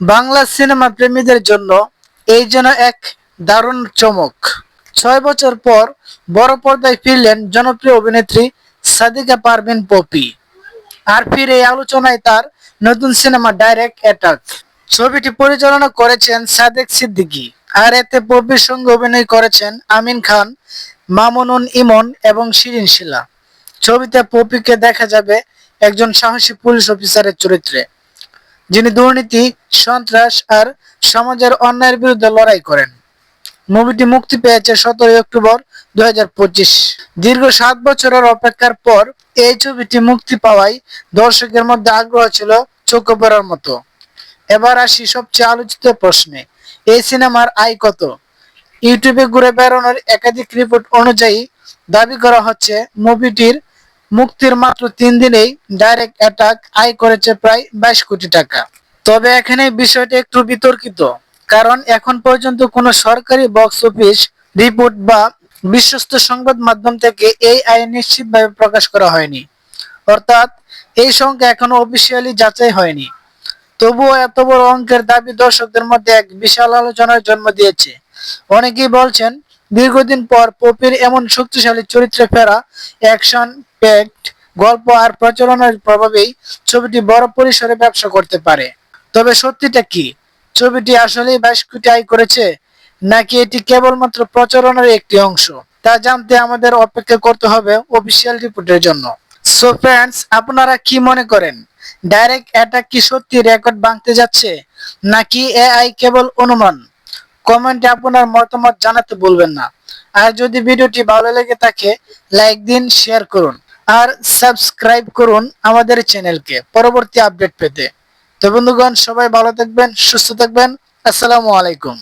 Bangla cinema প্রেমীদের জন্য এই যেন এক দারুণ চমক। ছয় বছর পর বড় পর্দায় ফিরলেন জনপ্রিয় অভিনেত্রী সাদিকা পারভিন পপি। আর ফির এই আলোচনায় তার নতুন সিনেমা ডাইরেক্ট অ্যাটাক। ছবিটি পরিচালনা করেছেন সাদেক সিদ্দিকী। আর এতে পপির সঙ্গে অভিনয় করেছেন আমিন খান, মামুনুন ইমন এবং শিরিন শিলা। ছবিতে পপিকে দেখা যাবে একজন সাহসী পুলিশ অফিসারের চরিত্রে। যিনি দুর্নীতি, সন্ত্রাস আর সমাজের অন্যায়ের বিরুদ্ধে লড়াই করেন। মুভিটি মুক্তি পেয়েছে সতেরোই অক্টোবর দুই দীর্ঘ সাত বছরের অপেক্ষার পর এই ছবিটি মুক্তি পাওয়ায় দর্শকের মধ্যে আগ্রহ ছিল চোখে পড়ার মতো। এবার আসি সবচেয়ে আলোচিত প্রশ্নে, এই সিনেমার আয় কত? ইউটিউবে ঘুরে বেড়ানোর একাধিক রিপোর্ট অনুযায়ী দাবি করা হচ্ছে মুভিটির মুক্তির মাত্র তিন দিনেই ডাইরেক্ট অ্যাটাক আয় করেছে প্রায় বাইশ কোটি টাকা। তবে এখানে বিষয়টা একটু বিতর্কিত, কারণ এখন পর্যন্ত কোনো সরকারি বক্স অফিস রিপোর্ট বা বিশ্বস্ত সংবাদ মাধ্যম থেকে এই আয় নিশ্চিতভাবে প্রকাশ করা হয়নি। অর্থাৎ এই সংখ্যা এখনও অফিসিয়ালি যাচাই হয়নি। তবুও এত বড় অঙ্কের দাবি দর্শকদের মধ্যে এক বিশাল আলোচনার জন্ম দিয়েছে। অনেকেই বলছেন দীর্ঘদিন পর পপির এমন শক্তিশালী চরিত্রে ফেরা, অ্যাকশন প্যাকড গল্প আর প্রচারণার প্রভাবেই ছবিটি বড় পরিসরে ব্যবসা করতে পারে। তবে সত্যিটা কি? ছবিটি আসলেই বাইশ কোটি আয় করেছে, নাকি এটি কেবলমাত্র প্রচারণার একটি অংশ? তা জানতে আমাদের অপেক্ষা করতে হবে অফিসিয়াল রিপোর্টের জন্য। সো ফ্রেন্ডস, আপনারা কি মনে করেন? ডাইরেক্ট অ্যাটাক কি সত্যি রেকর্ড ভাঙতে যাচ্ছে, নাকি এআই কেবল অনুমান? কমেন্টে আপনার মতামত জানাতে ভুলবেন না। আর যদি ভিডিওটি ভালো লেগে থাকে লাইক দিন শেয়ার করুন। আর সাবস্ক্রাইব করুন আমাদের চ্যানেলকে পরবর্তী আপডেট পেতে। তো বন্ধুগণ, সবাই ভালো থাকবেন, সুস্থ থাকবেন। আসসালামু আলাইকুম।